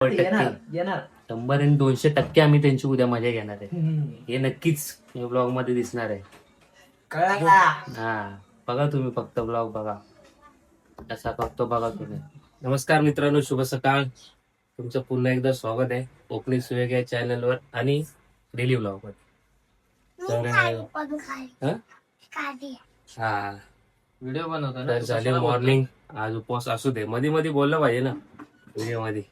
टक्के. येणार येणार. शंभर आणि दोनशे टक्के आम्ही त्यांची उद्या मजा घेणार आहे. हे नक्कीच ब्लॉगमध्ये दिसणार आहे. कळलं? हा बघा तुम्ही फक्त ब्लॉग बघा. कसा करतो बघा तुम्ही. नमस्कार मित्रांनो शुभ सकाळ. तुमचं पुन्हा एकदा स्वागत आहे. कोकणी सुयोग या चॅनलवर आणि डेली ब्लॉग तर हा? हा. व्हिडिओ बनवतो झाले मॉर्निंग आज उपवास असू दे. मध्ये मध्ये बोललं पाहिजे ना व्हिडिओमध्ये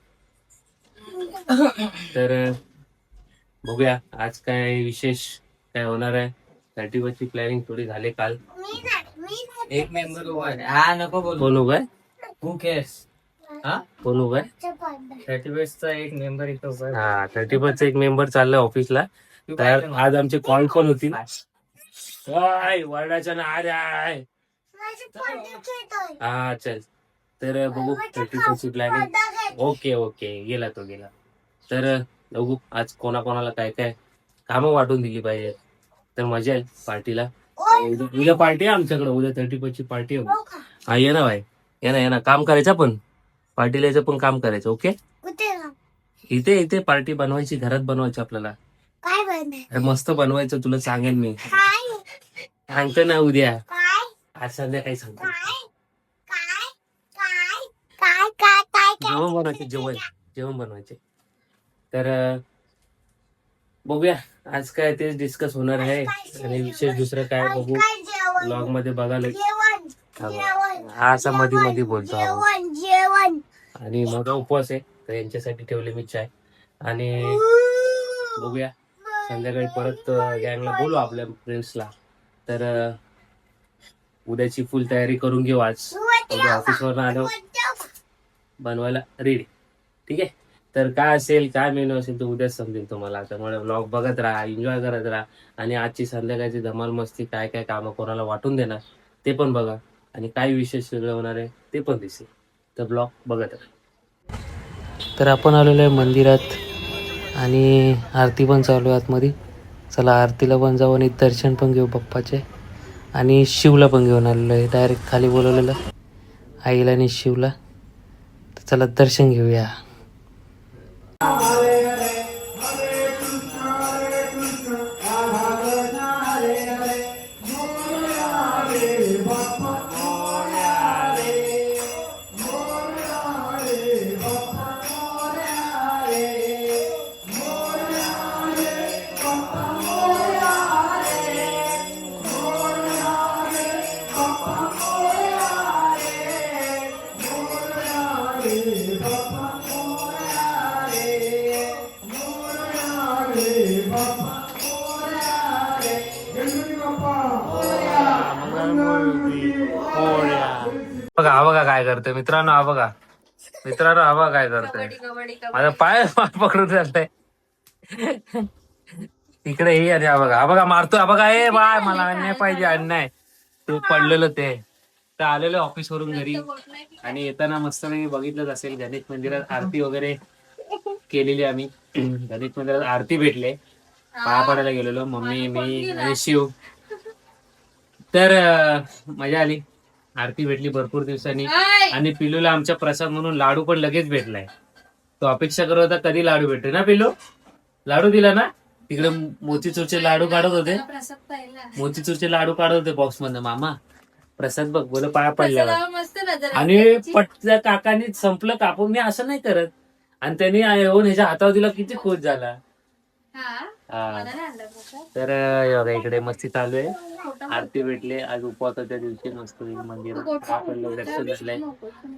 तर बघूया आज काय विशेष काय होणार आहे. थर्टी ची प्लॅनिंग थोडी झाली काल. एक मेंबर हा नको बोल. कोण आहे? हू केअर्स हा? कोण आहे? थर्टी चा एक मेंबर इथं उभा आहे. हा थर्टी चा एक मेंबर चाललाय ऑफिसला तर काय आज आमचे कॉल पण होती काय? वरडाच्या ना आहे. हा चल. तर बघू थर्टी ची प्लॅनिंग ओके ओके. गेला तो गेला. तर बघू आज कोणाकोणाला काय काय कामं वाटून दिली पाहिजे तर मजा येईल पार्टीला. उद्या उद्या पार्टी आहे आमच्याकडे. उद्या थर्टी ची पार्टी आहे. हा ये ना भाई. ये ना ये ना. काम करायचं पण. पार्टीला यायचं पण काम करायचं ओके? इथे इथे पार्टी बनवायची घरात बनवायची आपल्याला. अरे मस्त बनवायचं तुला सांगेन मी. सांगतो ना उद्या. आज संध्याकाळी सांगतो काय काय काय काय काय काय काय जेवण बनवायचे जेवण जेवण बनवायचे. तर बघूया. आज काय तेच डिस्कस होणार आहे. आणि विशेष दुसरं काय बघू. ब्लॉगमध्ये बघायला हा हा असा मध्ये मध्ये बोलतो आणि माझा उपवास आहे. तर यांच्यासाठी ठेवले मी चाय. आणि बघूया. संध्याकाळी परत गँगला बोलू आपल्या फ्रेंड्सला तर उद्याची फुल तयारी करून घेऊ आज. उद्या ऑफिसवर आलो. बनवायला रेडी ठीक आहे? तर काय असेल काय मेनू असेल ते उद्याच समजेल तुम्हाला. त्यामुळे ब्लॉग बघत राहा एन्जॉय करत राहा. आणि आजची संध्याकाळची धमाल मस्ती काय काय कामं कोणाला वाटून देणार ते पण बघा. आणि काय विशेष वेगळं होणार आहे ते पण दिसेल. तर ब्लॉग बघत राहा. तर आपण आलेलो आहे मंदिरात आणि आरती पण चालू आहे आतमध्ये. चला आरतीला पण जाऊ आणि दर्शन पण घेऊ बाप्पाचे आणि शिवला पण घेऊन आलेलो आहे डायरेक्ट खाली बोलवलेलं. आईला आणि शिवला. चला दर्शन घेऊया. काय करतोय? मित्रांनो हा बघा. मित्रांनो हा बघा काय करतोय. माझा पाय पकडून जातंय इकडे हे अरे हा बघा. हा बघा मारतोय. हा बघा हे बाय मला अन्याय पाहिजे अन्याय. तू पडलेलं ते. तर आलेलो ऑफिस वरून घरी. आणि येताना मस्त मी बघितलंच असेल गणेश मंदिरात आरती वगैरे केलेली आम्ही. गणेश मंदिरात आरती भेटले. पाया पडायला गेलेलो. मम्मी मी आणि शिव. तर मजा आली. आरती भेटली भरपूर दिवसांनी. आणि पिलूला आमच्या प्रसाद म्हणून लाडू पण लगेच भेटलाय. तो अपेक्षा करत होता कधी लाडू भेटते ना पिलू? लाडू दिला ना? तिकडे मोतीचूरचे लाडू काढत होते. मोतीचूरचे लाडू काढत होते बॉक्समध्ये मामा प्रसाद बघ बोल पाया पडल्यावर. आणि पटल्या काकांनी संपलं कापून मी असं नाही करत. आणि त्यांनी येऊन ह्याच्या हातावर दिला किती खुश झाला. हा? तर हे इकडे मस्ती चालू आहे. आरती भेटले. आज उपवास त्या दिवशी मस्त बसलाय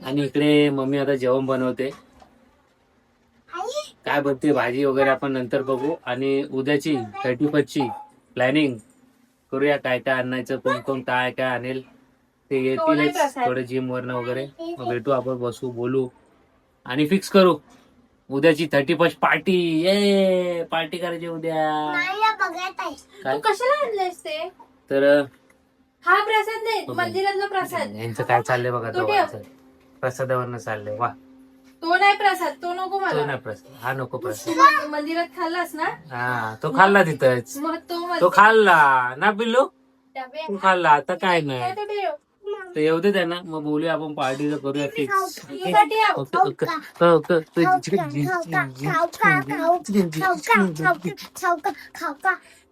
आणि इकडे मम्मी आता जेवण बनवते. काय बनते? भाजी वगैरे आपण नंतर बघू. आणि उद्याची थर्टी ची प्लॅनिंग करूया. काय काय आणायचं कोण कोण काय काय आणेल ते येतीलच. थोडे जिम वरनं वगैरे. भेटू आपण बसू बोलू. आणि फिक्स करू. उद्याची थर्टी फर्स्ट पार्टी ये पार्टी करायची उद्या. काय? कशाला आणलेस ते? तर हा प्रसाद नाही मंदिरातला प्रसाद. यांचं काय चाललंय बघा तो ठेव. दोघांचं? प्रसादावरनं चाललंय. वा. तो नाही प्रसाद तो नको तो मला नाही प्रसाद. हा नको प्रसाद. तू मंदिरात खाल्लास ना? हा तो खाल्ला तिथंच. मग तो तो खाल्ला. ना पिल्लू? डबे तू खाल्ला. आता काय नाही. ठेव. तर येऊ दे त्यांना. मग बोलूया आपण पार्टीचं करूया फिक्ससाठी या. ओके? ओके हो, ओके.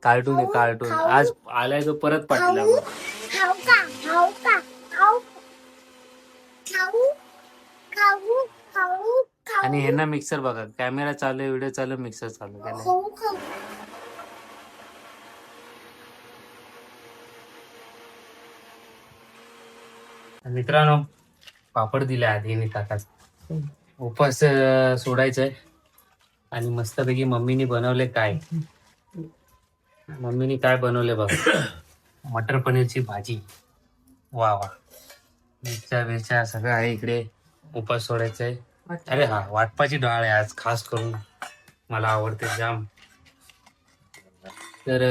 कार्टून आहे कार्टून. आज आलाय तो परत पाठीला. आणि ह्यांना मिक्सर बघा कॅमेरा चालू आहे व्हिडिओ चालू मिक्सर चालू आहे. त्याला मित्रांनो पापड दिले आधी ताटात उपास अं, सोडायचंय. आणि मस्तपैकी मम्मीने बनवले काय? मम्मीने काय बनवले बघ. मटर पनीरची भाजी. वा वा. मिरच्या बिरच्या सगळं आहे इकडे. उपास सोडायचं आहे. अरे हा वाटपाची डाळ आहे आज खास करून. मला आवडते जाम. तर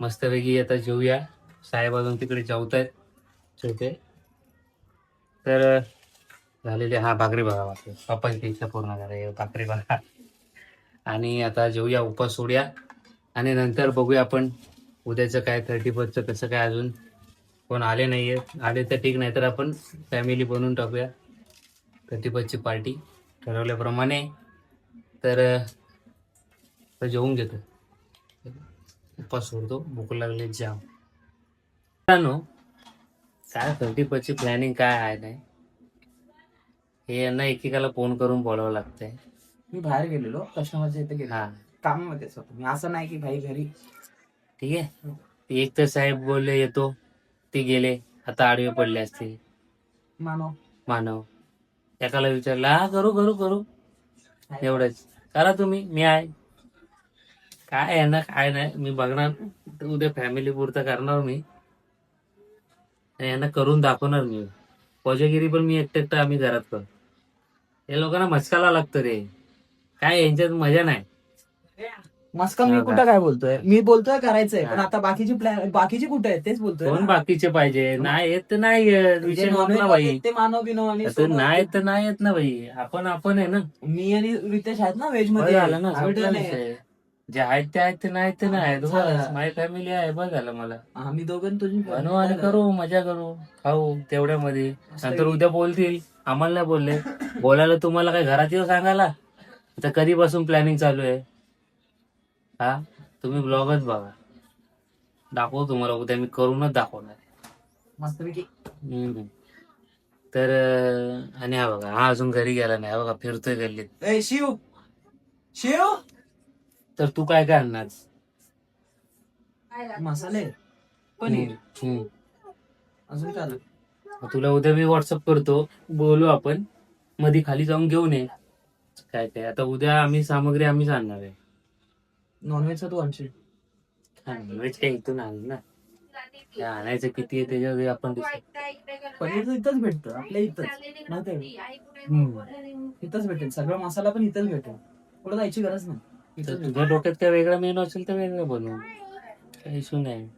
मस्तपैकी आता जेऊया. साहेब अजून तिकडे जेवतायत. छोटे तर झालेले हा भाकरी बघा बाकी पप्पाची इच्छा पूर्ण झाली. भाकरी बघा. आणि आता जेऊया उपास सोडूया. आणि नंतर बघूया आपण उद्याचं काय थर्टी फर्स्टचं कसं काय अजून कोण आले नाहीये. आले तर ठीक नाही तर आपण फॅमिली बनवून टाकूया थर्टी फर्स्टची पार्टी ठरवल्याप्रमाणे. तर जेवून घेतो. उपास सोडतो. भूक लागली जाम. मित्रांनो काय थर्टी फर्स्टची प्लॅनिंग काय आहे नाही? हे यांना एकेकाला फोन करून बोलावं लागतंय. मी बाहेर गेलेलो. कस्टमरच्या इथे गेलो हा. कामामध्येच होतो. मी असं नाही की भाई घरी ठीक आहे. ते एक तर साहेब बोलले येतो. ते गेले. आता आडवे पडले असते मानव. मानव. एकाला विचारलं हा करू करू करू. एवढंच. करा तुम्ही मी आहे. काय आहे ना काय नाही. मी बघणार. उद्या फॅमिली पुरतं करणार मी. आणि यांना करून दाखवणार मी. कोजागिरी पण मी एकटं एकटं आम्ही घरात करतो. या लोकांना मस्काला लागतं रे. काय यांच्यात मजा नाही. मस्का मी? कुठं काय बोलतोय मी बोलतोय करायचंय पण. आता बाकीची प्लॅन बाकीची कुठे आहेत तेच बोलतोय कोण. बाकीचे पाहिजे नाही येत तर नाही येत. विषय non-veg ना भाई आहेत ते मानव बिनव आणि तर. नाही तर नाही येत ना भाई आपण आपण आहे ना मी आणि रितेश आहेत ना व्हेज बरं मध्ये झालं ना संपला नाही. विषय. जे आहेत ते आहेत ते नाही ते नाही आहेत. झालं. बस माझी फॅमिली आहे बस झालं मला आम्ही दोघं तुझी बनवू आणि करू मजा करू खाऊ तेवढ्यामध्ये नंतर उद्या बोलतील आम्हाला नाही बोलले बोलायला तुम्हाला काय घरात येऊ सांगायला आता कधीपासून प्लॅनिंग चालू आहे हा? तुम्ही ब्लॉगच बघा. दाखवू तुम्हाला उद्या मी करूनच दाखवणार मस्तपैकी. तर आणि हा बघा हा अजून घरी गेला नाही. हा बघा फिरतोय गल्लीत. ए शिव! शिव! तर तू काय काय आणणार? मसाले. पनीर हम्म. अजून काय आलं? मग तुला उद्या मी व्हॉट्सअप करतो. बोलू आपण. मध्ये खाली जाऊन घेऊन ये. काय काय? आता उद्या आम्ही सामग्री आम्हीच आणणार आहे. नॉनव्हेजचा तू आणशील. नॉनव्हेज काय इथून आणलं ना. ते आणायचं किती आहे त्याच्यावर आपण पनीर तर इथंच भेटतं आपल्या इथंच. माहिती. बोलवलं. इथंच भेटेल सगळा मसाला पण इथंच भेटेल. कुठं जायची गरज नाही. तर इथंच भेटेल. तुझ्या डोक्यात काय वेगळा मेनू असेल तर वेगळं बनवू काही इशू नाही.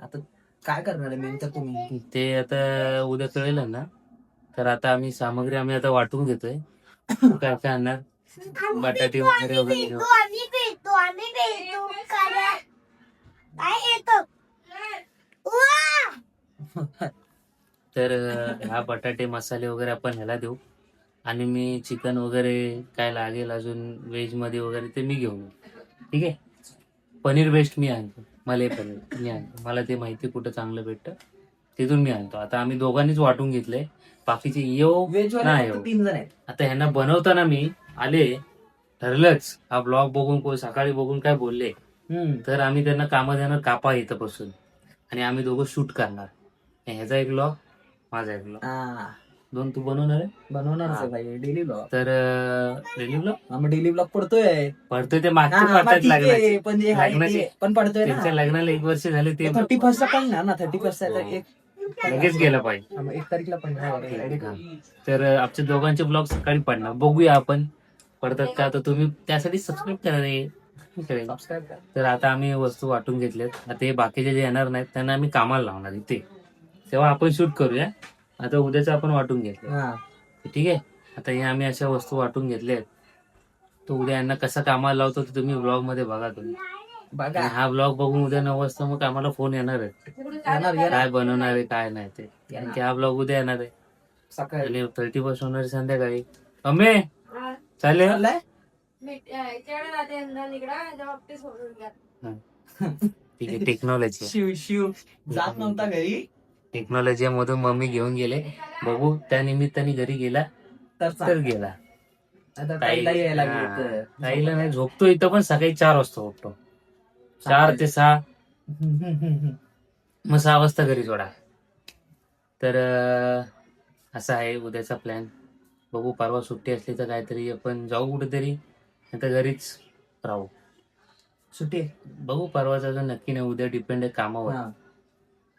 आता काय करणार आहे मेन तर तुम्ही? ते आता उद्या कळेल ना. तर आता आम्ही सामग्री आम्ही आता वाटून घेतोय. तू काय काय आणणार? बटाटे वगैरे वगैरे घेऊ. काय येतो? तर हा बटाटे मसाले वगैरे आपण ह्याला देऊ. आणि मी चिकन वगैरे काय लागेल अजून व्हेजमध्ये वगैरे ते मी घेऊन येऊ. ठीक आहे? पनीर बेस्ट मी आणतो. मलई पनीर मी आणतो. मला ते माहिती कुठं चांगलं भेटतं तिथून मी आणतो. आता आम्ही दोघांनीच वाटून घेतलंय. बाकीचे येऊ जण आहेत. आता ह्यांना बनवताना मी आले ठरलंच. हा ब्लॉग बघून कोण सकाळी बघून काय बोलले. तर आम्ही त्यांना कामात देणार कापा इथं बसून. आणि आम्ही दोघं शूट करणार. ह्याचा एक ब्लॉग माझा एक ब्लॉग दोन तू बनवणार आहे? भाई डेली ब्लॉग तर डेली ब्लॉग आम्ही डेली ब्लॉग पडतोय. पडतोय ते मागचे मग पडतात ठीक आहे, लग्नाचे. पण पडतोय त्यांच्या लग्नाला एक वर्ष झाले ते थर्टी फर्स्ट पण ना थर्टी फर्स्ट. एक लगेच गेलं पाहिजे. एक तारीखला पण. तर आमच्या दोघांचे ब्लॉग सकाळी पडणार. बघूया आपण. पडतात का? तर तुम्ही त्यासाठी सबस्क्राईब करा रे. तर आता आम्ही वस्तू वाटून घेतल्यात. आता हे बाकीचे जे येणार नाहीत त्यांना आम्ही कामाला लावणार इथे. तेव्हा आपण शूट करूया. आता उद्याच आपण वाटून घेतलं. हा. ठीक आहे? आता हे आम्ही अशा वस्तू वाटून घेतल्यात. तर उद्या यांना कसं कामाला लावतो ते तुम्ही ब्लॉगमध्ये बघा तुम्ही. बघा. हा ब्लॉग बघून उद्या नऊ वाजता मग आम्हाला फोन येणार आहे. काय बनवणार आहे काय नाही ते. कारण की हा ब्लॉग उद्या येणार आहे. थर्टी फर्स्ट होणार संध्याकाळी. अमे चालेल ठीक आहे टेक्नॉलॉजी शिव शिव. जात नव्हता घरी. टेक्नॉलॉजी मधून मम्मी घेऊन गेले. बघू त्या निमित्ताने घरी गेला तर. गेला. आता ताईला यायला. ताईला नाही झोपतो इथं पण सकाळी चार वाजता झोपतो. चार ते सहा. मग सहा वाजता घरी सोडा. तर असा आहे उद्याचा प्लॅन बघू परवा सुट्टी असली तर काहीतरी आपण जाऊ कुठेतरी नाही तर घरीच राहू सुट्टी बघू परवाचा अजून नक्की नाही उद्या डिपेंड आहे कामावर हा.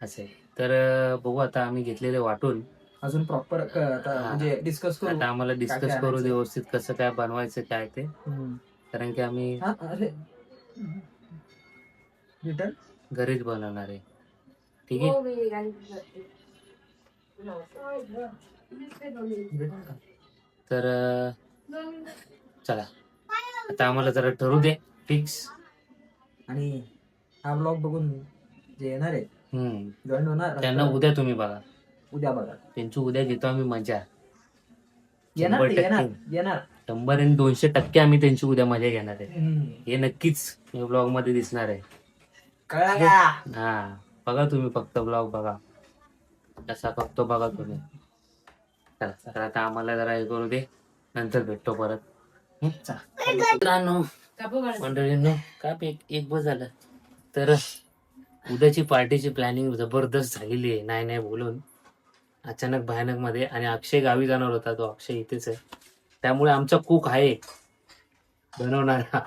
असं आहे तर बघू आता आम्ही घेतलेले वाटून अजून प्रॉपर. म्हणजे डिस्कस करू आता आम्हाला डिस्कस करू आणायचं? व्यवस्थित कसं काय बनवायचं काय ते हम्म. कारण की आम्ही हा, अरे रिटर्न घरीच बनवणार आहे ठीक आहे हो मी गाडी जाते. रिटर्न का? तर चला. आता आम्हाला जरा ठरू दे फिक्स आणि हा ब्लॉग बघून जे येणार आहे हम्म. जॉईन होणार त्यांना उद्या तुम्ही बघा. उद्या बघा. त्यांची उद्या घेतो आम्ही मजा. येणार शंभर टक्के. येणार शंभर आणि दोनशे टक्के आम्ही त्यांची उद्या मजा घेणार आहे. हे नक्कीच ब्लॉगमध्ये दिसणार आहे. कळला का? हा. बघा तुम्ही फक्त ब्लॉग बघा. कसा बघतो बघा तुम्ही. चला तर आता आम्हाला जरा हे करू दे. नंतर भेटतो परत. हं? चला. मित्रांनो. मंडळींनो काय पे- एक बस झालं. तर उद्याची पार्टीची प्लॅनिंग जबरदस्त झालेली आहे. नाही नाही बोलून. अचानक भयानकमध्ये आणि अक्षय गावी जाणार होता तो. अक्षय इथेच आहे. त्यामुळे आमचा कुक आहे. बनवणारा.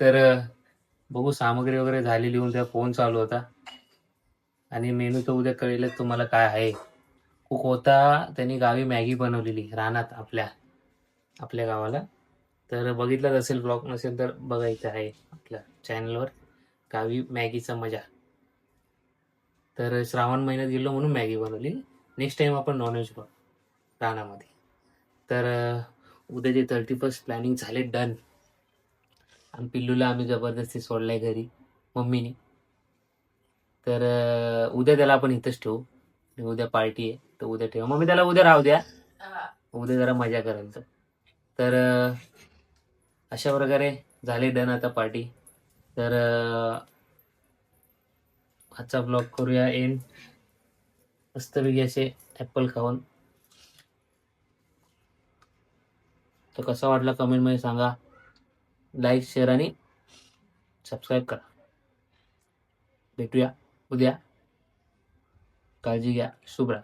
तर बघू सामग्री वगैरे झाली लिहून त्या फोन चालू होता. आणि मेनू तर उद्या कळेलच तुम्हाला काय आहे. होता. त्यांनी गावी मॅगी बनवलेली रानात आपल्या आपल्या गावाला. तर बघितलंच असेल ब्लॉग नसेल तर बघायचं आहे आपल्या चॅनलवर गावी मॅगीचा मजा. तर श्रावण महिन्यात गेलो म्हणून मॅगी बनवली. नेक्स्ट टाइम आपण नॉनव्हेज बघ रानामध्ये. तर उद्याचे थर्टी फर्स्ट प्लॅनिंग झाले डन आणि पिल्लूला आम्ही जबरदस्ती सोडलाय घरी मम्मीने. तर उद्या त्याला आपण इथंच ठेवू. उद्या पार्टी आहे. तर उद्या ठेवू. मम्मी त्याला उद्या राहू द्या. उद्या जरा मजा करेल तर. अशा प्रकारे झाले डन आता पार्टी. तर आजचा ब्लॉग करूया एन मस्तपैकी असे ॲपल खाऊन. तर कसा वाटला कमेंटमध्ये सांगा. लाईक शेअर आणि सबस्क्राईब करा. भेटूया उद्या. काळजी घ्या. शुभ्रा